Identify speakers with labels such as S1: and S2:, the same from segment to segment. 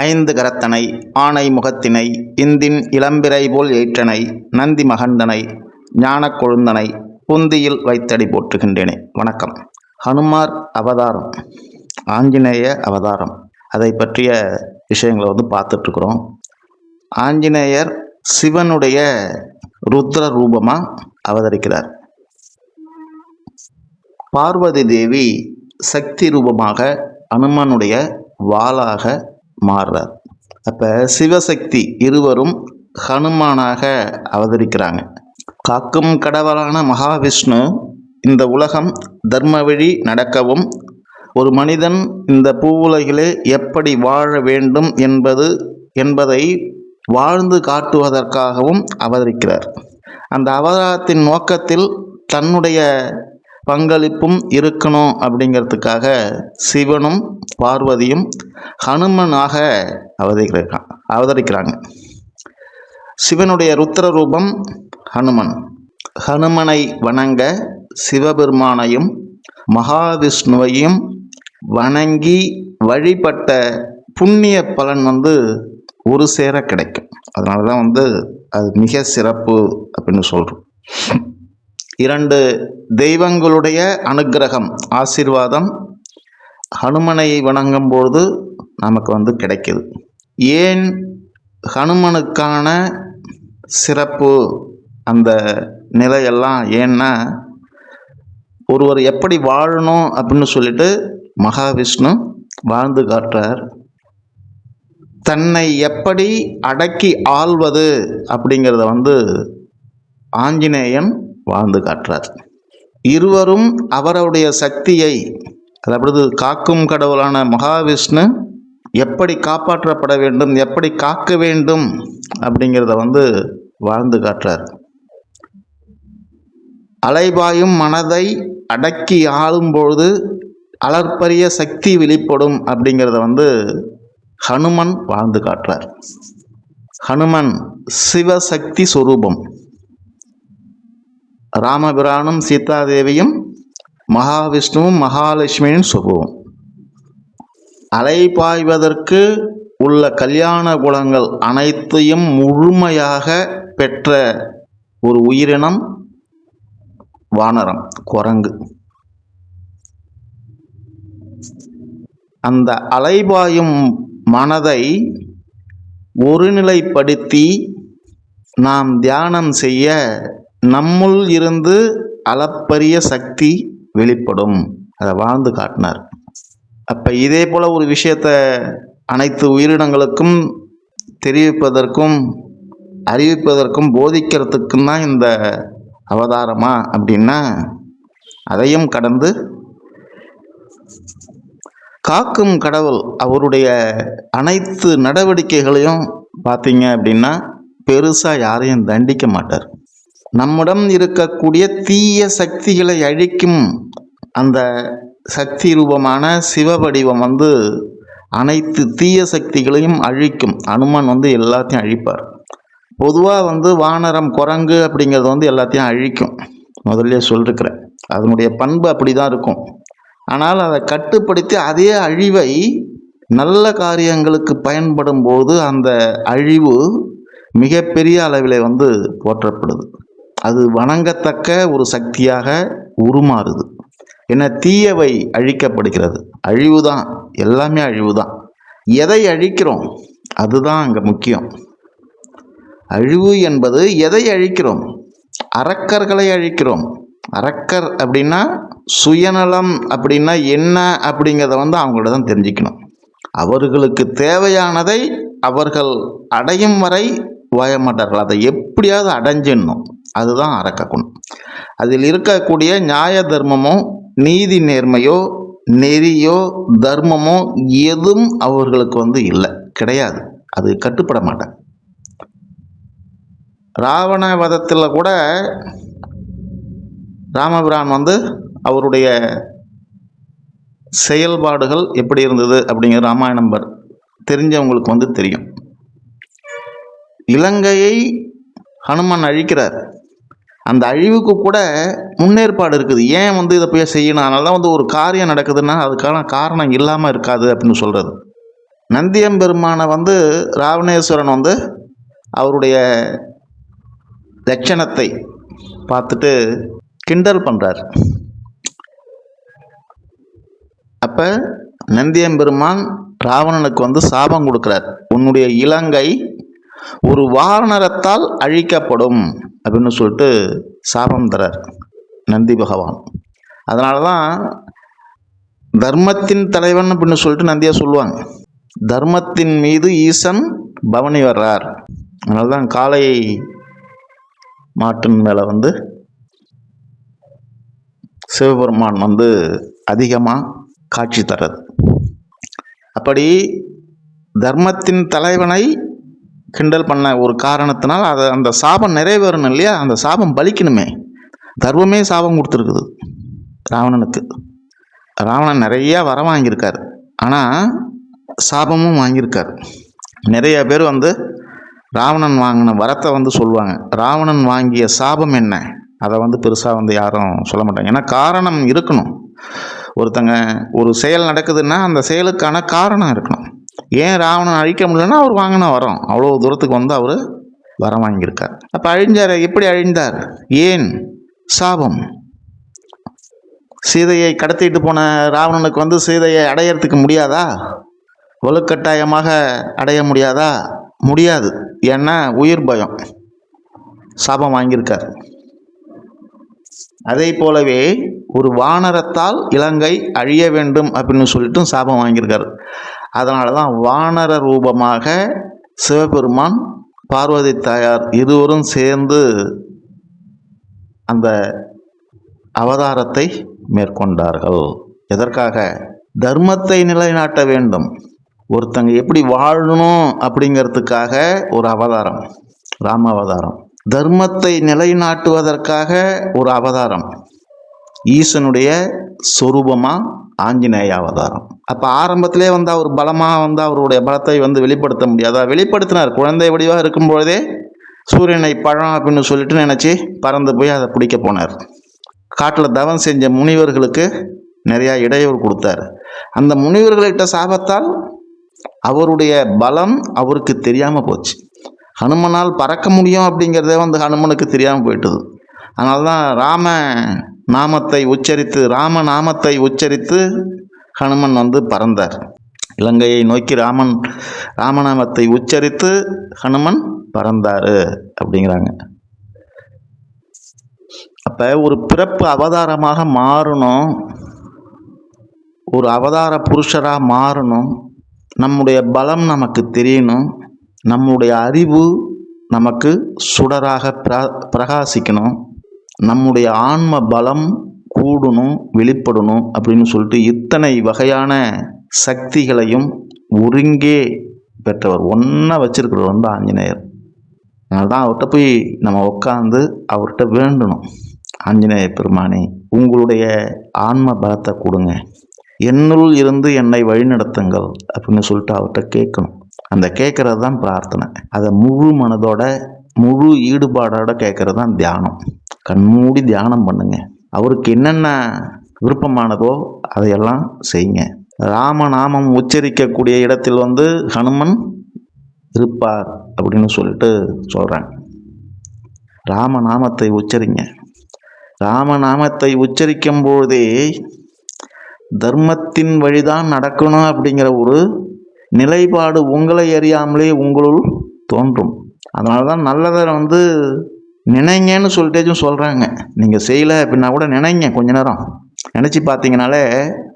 S1: ஐந்து கரத்தனை ஆனை முகத்தினை இந்தின் இளம்பிறை போல் ஏற்றனை நந்தி மகந்தனை ஞான கொழுந்தனை புந்தியில் வைத்தடி போற்றுகின்றேனே. வணக்கம். ஹனுமார் அவதாரம் ஆஞ்சநேய அவதாரம். அதை பற்றிய விஷயங்களை வந்து பார்த்துட்ருக்குறோம். ஆஞ்சநேயர் சிவனுடைய ருத்ர ரூபமாக அவதரிக்கிறார். பார்வதி தேவி சக்தி ரூபமாக அனுமனுடைய வாளாக மாறுறார். அப்போ சிவசக்தி இருவரும் ஹனுமானாக அவதரிக்கிறாங்க. காக்கும் கடவுளான மகாவிஷ்ணு இந்த உலகம் தர்ம வழி நடக்கவும் ஒரு மனிதன் இந்த பூவுலகிலே எப்படி வாழ வேண்டும் என்பது என்பதை வாழ்ந்து காட்டுவதற்காகவும் அவதரிக்கிறார். அந்த அவதாரத்தின் நோக்கத்தில் தன்னுடைய பங்களிப்பும் இருக்கணும் அப்படிங்கிறதுக்காக சிவனும் பார்வதியும் ஹனுமனாக அவதரிக்கிறான் அவதரிக்கிறாங்க. சிவனுடைய ருத்ர ரூபம் ஹனுமன். ஹனுமனை வணங்க சிவபெருமானையும் மகாவிஷ்ணுவையும் வணங்கி வழிபட்ட புண்ணிய பலன் வந்து ஒரு சேர கிடைக்கும். அதனால தான் வந்து அது மிக சிறப்பு அப்படின்னு சொல்கிறோம் இரண்டு தெய்வங்களுடைய அனுக்கிரகம் ஆசீர்வாதம் ஹனுமனை வணங்கும் பொழுது நமக்கு வந்து கிடைக்கிது. ஏன் ஹனுமனுக்கான சிறப்பு அந்த நிலையெல்லாம் ஏன்னா ஒருவர் எப்படி வாழணும் அப்படின்னு சொல்லிட்டு மகாவிஷ்ணு வாழ்ந்து காட்டுறார். தன்னை எப்படி அடக்கி ஆள்வது அப்படிங்கிறத வந்து ஆஞ்சநேயன் வாழ்ந்து காட்டுறார். இருவரும் அவருடைய சக்தியை அதாவது காக்கும் கடவுளான மகாவிஷ்ணு எப்படி காப்பாற்றப்பட வேண்டும் எப்படி காக்க வேண்டும் அப்படிங்கிறத வந்து வாழ்ந்து காட்டுறார். அலைபாயும் மனதை அடக்கி ஆளும்பொழுது அளற்பரிய சக்தி வெளிப்படும் அப்படிங்கிறத வந்து ஹனுமன் வாழ்ந்து காட்டுறார். ஹனுமன் சிவசக்தி சுரூபம். ராமபிரானும் சீதாதேவியும் மகாவிஷ்ணுவும் மகாலட்சுமியின் சுபவம். அலைபாய்வதற்கு உள்ள கல்யாண குணங்கள் அனைத்தையும் முழுமையாக பெற்ற ஒரு உயிரினம் வானரம் குரங்கு. அந்த அலைபாயும் மனதை ஒருநிலைப்படுத்தி நாம் தியானம் செய்ய நம்முள் இருந்து அளப்பரிய சக்தி வெளிப்படும். அதை வாழ்ந்து காட்டினார். அப்போ இதே போல் ஒரு விஷயத்தை அனைத்து உயிரினங்களுக்கும் தெரிவிப்பதற்கும் அறிவிப்பதற்கும் போதிக்கிறதுக்கும் தான் இந்த அவதாரமா அப்படின்னா அதையும் கடந்து காக்கும் கடவுள் அவருடைய அனைத்து நடவடிக்கைகளையும் பார்த்தீங்க அப்படின்னா பெருசாக யாரையும் தண்டிக்க மாட்டார். நம்மிடம் இருக்கக்கூடிய தீய சக்திகளை அழிக்கும் அந்த சக்தி ரூபமான சிவ வடிவம் வந்து அனைத்து தீய சக்திகளையும் அழிக்கும். அனுமன் வந்து எல்லாத்தையும் அழிப்பார். பொதுவாக வந்து வானரம் குரங்கு அப்படிங்கிறது வந்து எல்லாத்தையும் அழிக்கும். முதல்ல சொல்லிருக்கிறேன். அதனுடைய பண்பு அப்படி தான் இருக்கும். ஆனால் அதை கட்டுப்படுத்தி அதே அழிவை நல்ல காரியங்களுக்கு பயன்படும் போது அந்த அழிவு மிகப்பெரிய அளவில் வந்து போற்றப்படுது. அது வணங்கத்தக்க ஒரு சக்தியாக உருமாறுது. என்ன தீயவை அழிக்கப்படுகிறது. அழிவு தான் எல்லாமே அழிவு தான் எதை அழிக்கிறோம்? அதுதான் அங்கே முக்கியம். அழிவு என்பது எதை அழிக்கிறோம்? அரக்கர்களை அழிக்கிறோம். அரக்கர் அப்படின்னா சுயநலம் அப்படின்னா என்ன அப்படிங்கிறத வந்து அவங்கள்ட்ட தான் தெரிஞ்சுக்கணும். அவர்களுக்கு தேவையானதை அவர்கள் அடையும் வரை ஓயமாட்டார்கள். அதை எப்படியாவது அடைஞ்சிடணும். அதுதான் அரக்க குணம். அதில் இருக்கக்கூடிய நியாய தர்மமோ நீதி நேர்மையோ நெறியோ தர்மமோ எதுவும் அவர்களுக்கு வந்து இல்லை. கிடையாது. அது கட்டுப்பட மாட்டாங்க. ராவண வதத்தில் கூட ராமபிரான் வந்து அவருடைய செயல்பாடுகள் எப்படி இருந்தது அப்படிங்கிற ராமாயணம் பர் தெரிஞ்சவங்களுக்கு வந்து தெரியும். இலங்கையை ஹனுமன் அழிக்கிறார். அந்த அழிவுக்கு கூட முன்னேற்பாடு இருக்குது. ஏன் வந்து இதை போய் செய்யணும்? அதனால தான் வந்து ஒரு காரியம் நடக்குதுன்னா அதுக்கான காரணம் இல்லாமல் இருக்காது அப்படின்னு சொல்கிறது நந்தியம்பெருமானை வந்து ராவணேஸ்வரன் வந்து அவருடைய லட்சணத்தை பார்த்துட்டு கிண்டல் பண்ணுறார் அப்போ நந்தியம்பெருமான் ராவணனுக்கு வந்து சாபம் கொடுக்குறார். உன்னுடைய இலங்கை ஒரு வாரணரத்தால் அழிக்கப்படும். அப்படின்னு சொல்லிட்டு சாபம் தரார் நந்தி பகவான். அதனால தான் தர்மத்தின் தலைவன் அப்படின்னு சொல்லிட்டு நந்தியா சொல்லுவாங்க. தர்மத்தின் மீது ஈசன் பவனி வர்றார். அதனால தான் காளை மாட்டின் மேலே வந்து சிவபெருமான் வந்து அதிகமாக காட்சி தர்றது. அப்படி தர்மத்தின் தலைவனை கிண்டல் பண்ண ஒரு காரணத்தினால் அதை அந்த சாபம் நிறைவேறணும் இல்லையா? அந்த சாபம் பலிக்கணுமே. தர்மமே சாபம் கொடுத்துருக்குது ராவணனுக்கு. ராவணன் நிறையா வரம் வாங்கியிருக்காரு. ஆனால் சாபமும் வாங்கியிருக்காரு. நிறைய பேர் வந்து ராவணன் வாங்கின வரத்தை வந்து சொல்லுவாங்க. ராவணன் வாங்கிய சாபம் என்ன? அதை வந்து பெருசாக வந்து யாரும் சொல்ல மாட்டாங்க. ஏன்னா காரணம் இருக்கணும். ஒருத்தங்க ஒரு செயல் நடக்குதுன்னா அந்த செயலுக்கான காரணம் இருக்கணும். ஏன் ராவணன் அழிக்க முடியலன்னா அவர் வாங்கின வரம். அவ்வளோ தூரத்துக்கு வந்து அவர் வரம் வாங்கியிருக்கார். அப்போ அழிஞ்சார். எப்படி அழிந்தார்? ஏன்? சாபம். சீதையை கடத்திட்டு போன ராவணனுக்கு வந்து சீதையை அடையறதுக்கு முடியாதா? வலுக்கட்டாயமாக அடைய முடியாதா? முடியாது. ஏன்னா உயிர் பயம். சாபம் வாங்கியிருக்கார். அதே போலவே ஒரு வானரத்தால் இலங்கை அழிய வேண்டும் அப்படின்னு சொல்லிட்டு சாபம் வாங்கியிருக்காரு. அதனால தான் வானர ரூபமாக சிவபெருமான் பார்வதி தாயார் இருவரும் சேர்ந்து அந்த அவதாரத்தை மேற்கொண்டார்கள். எதற்காக? தர்மத்தை நிலைநாட்ட வேண்டும். ஒருத்தங்க எப்படி வாழணும் அப்படிங்கிறதுக்காக ஒரு அவதாரம் ராம அவதாரம் தர்மத்தை நிலைநாட்டுவதற்காக ஒரு அவதாரம். ஈசனுடைய சொரூபமாக ஆஞ்சநேய அவதாரம். அப்போ ஆரம்பத்திலே வந்து அவர் பலமாக வந்து அவருடைய பலத்தை வந்து வெளிப்படுத்த முடியாதா? வெளிப்படுத்தினார். குழந்தை வடிவாக இருக்கும்பொழுதே சூரியனை பழம் அப்படின்னு சொல்லிட்டு நினச்சி பறந்து போய் அதை பிடிக்க போனார். காட்டில் தவம் செஞ்ச முனிவர்களுக்கு நிறையா இடையூறு கொடுத்தார். அந்த முனிவர்கள்கிட்ட சாபத்தால் அவருடைய பலம் அவருக்கு தெரியாமல் போச்சு. ஹனுமனால் பறக்க முடியும் அப்படிங்கிறதே வந்து ஹனுமனுக்கு தெரியாமல் போயிட்டுது. அதனால தான் ராம நாமத்தை உச்சரித்து ராம நாமத்தை உச்சரித்து ஹனுமன் வந்து பறந்தார். இலங்கையை நோக்கி ராமன் ராமநாமத்தை உச்சரித்து ஹனுமன் பறந்தார் அப்படிங்கிறாங்க. அப்போ ஒரு பிறப்பு அவதாரமாக மாறணும் ஒரு அவதார புருஷராக மாறணும் நம்முடைய பலம் நமக்கு தெரியணும் நம்முடைய அறிவு நமக்கு சுடராக பிர பிரகாசிக்கணும். நம்முடைய ஆன்ம பலம் கூடணும் வெளிப்படணும் அப்படின்னு சொல்லிட்டு இத்தனை வகையான சக்திகளையும் ஒருங்கே பெற்றவர். ஒன்றா வச்சிருக்கிறவர் வந்து ஆஞ்சநேயர். அதனால தான் அவர்கிட்ட போய் நம்ம உட்காந்து அவர்கிட்ட வேண்டணும். ஆஞ்சநேய பெருமானே உங்களுடைய ஆன்ம பலத்தை கொடுங்க. என்னுள் இருந்து என்னை வழிநடத்துங்கள் அப்படின்னு சொல்லிட்டு அவர்கிட்ட கேட்கணும். அந்த கேட்குறது தான் பிரார்த்தனை. அதை முழு மனதோட முழு ஈடுபாடோட கேட்குறது தான் தியானம். கண்மூடி தியானம் பண்ணுங்க. அவருக்கு என்னென்ன விருப்பமானதோ அதையெல்லாம் செய்யுங்க. ராமநாமம் உச்சரிக்கக்கூடிய இடத்தில் வந்து ஹனுமன் இருப்பார் அப்படின்னு சொல்லிட்டு சொல்கிறாங்க ராமநாமத்தை உச்சரிங்க. ராமநாமத்தை உச்சரிக்கும் பொழுதே தர்மத்தின் வழிதான் நடக்கணும் அப்படிங்கிற ஒரு நிலைப்பாடு உங்களை அறியாமலே உங்களுள் தோன்றும். அதனால தான் நல்லதை வந்து நினைங்கன்னு சொல்லிட்டேச்சும் சொல்கிறாங்க நீங்கள் செய்யலை அப்படின்னா கூட நினைங்க கொஞ்ச நேரம். நினச்சி பார்த்தீங்கனாலே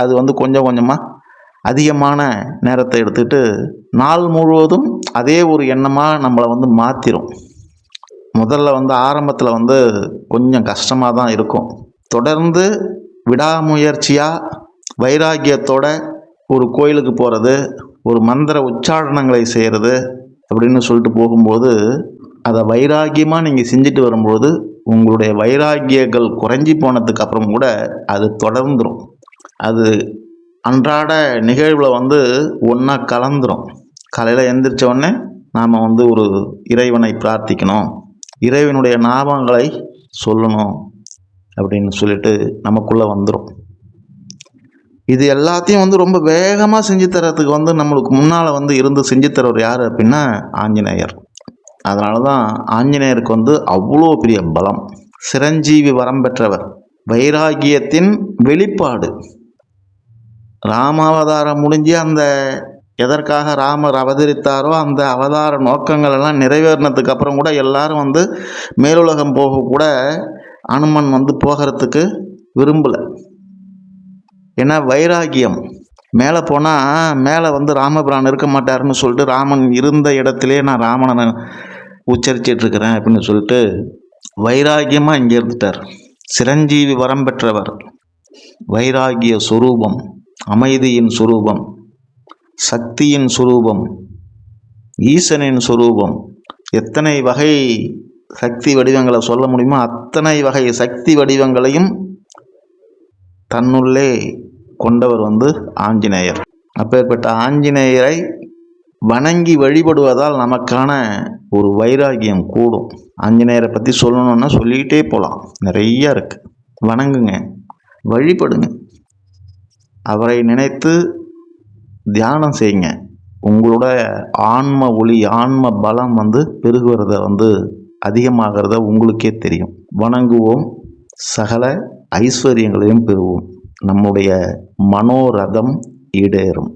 S1: அது வந்து கொஞ்சம் கொஞ்சமாக அதிகமான நேரத்தை எடுத்துக்கிட்டு நாள் முழுவதும் அதே ஒரு எண்ணமாக நம்மளை வந்து மாற்றிடும் முதல்ல வந்து ஆரம்பத்தில் வந்து கொஞ்சம் கஷ்டமாக தான் இருக்கும். தொடர்ந்து விடாமுயற்சியாக வைராக்கியத்தோட ஒரு கோயிலுக்கு போகிறது ஒரு மந்திர உச்சாரணங்களை செய்கிறது அப்படின்னு சொல்லிட்டு போகும்போது அதை வைராகியமாக நீங்கள் செஞ்சுட்டு வரும்போது உங்களுடைய வைராகியங்கள் குறைஞ்சி போனதுக்கு அப்புறம் கூட அது தொடர்ந்துடும் அது அன்றாட நிகழ்வில் வந்து ஒன்றா கலந்துரும். காலையில் எந்திரிச்ச உடனே நாம் வந்து ஒரு இறைவனை பிரார்த்திக்கணும். இறைவனுடைய ஞாபகங்களை சொல்லணும் அப்படின்னு சொல்லிட்டு நமக்குள்ளே வந்துடும் இது எல்லாத்தையும் வந்து ரொம்ப வேகமாக செஞ்சு தரத்துக்கு வந்து நம்மளுக்கு முன்னால் வந்து இருந்து செஞ்சு தரவர் யார் அப்படின்னா ஆஞ்சநேயர். அதனால தான் ஆஞ்சநேயருக்கு வந்து அவ்வளோ பெரிய பலம். சிரஞ்சீவி வரம் பெற்றவர். வைராகியத்தின் வெளிப்பாடு. ராமாவதாரம் முடிஞ்சு அந்த எதற்காக ராமர் அவதரித்தாரோ அந்த அவதார நோக்கங்கள் எல்லாம் நிறைவேறினதுக்கு அப்புறம் கூட எல்லாரும் வந்து மேலுலகம் போக கூட அனுமன் வந்து போகிறதுக்கு விரும்பலை. ஏன்னா வைராகியம். மேலே போனால் மேலே வந்து ராமபிரான் இருக்க மாட்டாருன்னு சொல்லிட்டு ராமன் இருந்த இடத்திலே நான் ராமனை உச்சரிச்சிட்டு இருக்கிறேன் அப்படின்னு சொல்லிட்டு வைராகியமாக இங்கே இருந்துட்டார். சிரஞ்சீவி வரம் பெற்றவர். வைராகிய சுரூபம் அமைதியின் சுரூபம் சக்தியின் சுரூபம் ஈசனின் சுரூபம். எத்தனை வகை சக்தி வடிவங்களை சொல்ல முடியுமோ அத்தனை வகை சக்தி வடிவங்களையும் தன்னுள்ளே கொண்டவர் வந்து ஆஞ்சநேயர். அப்பேற்பட்ட ஆஞ்சநேயரை வணங்கி வழிபடுவதால் நமக்கான ஒரு வைராகியம் கூடும். ஆஞ்சநேயரை பற்றி சொல்லணும்னா சொல்லிக்கிட்டே போகலாம் நிறையா இருக்குது வணங்குங்க. வழிபடுங்க. அவரை நினைத்து தியானம் செய்யுங்க. உங்களோட ஆன்ம ஒளி ஆன்ம பலம் வந்து பெருகுறத வந்து அதிகமாகிறத உங்களுக்கே தெரியும். வணங்குவோம். சகல ஐஸ்வர்யங்களையும் பெறுவோம். நம்முடைய மனோரதம் ஈடேறும்.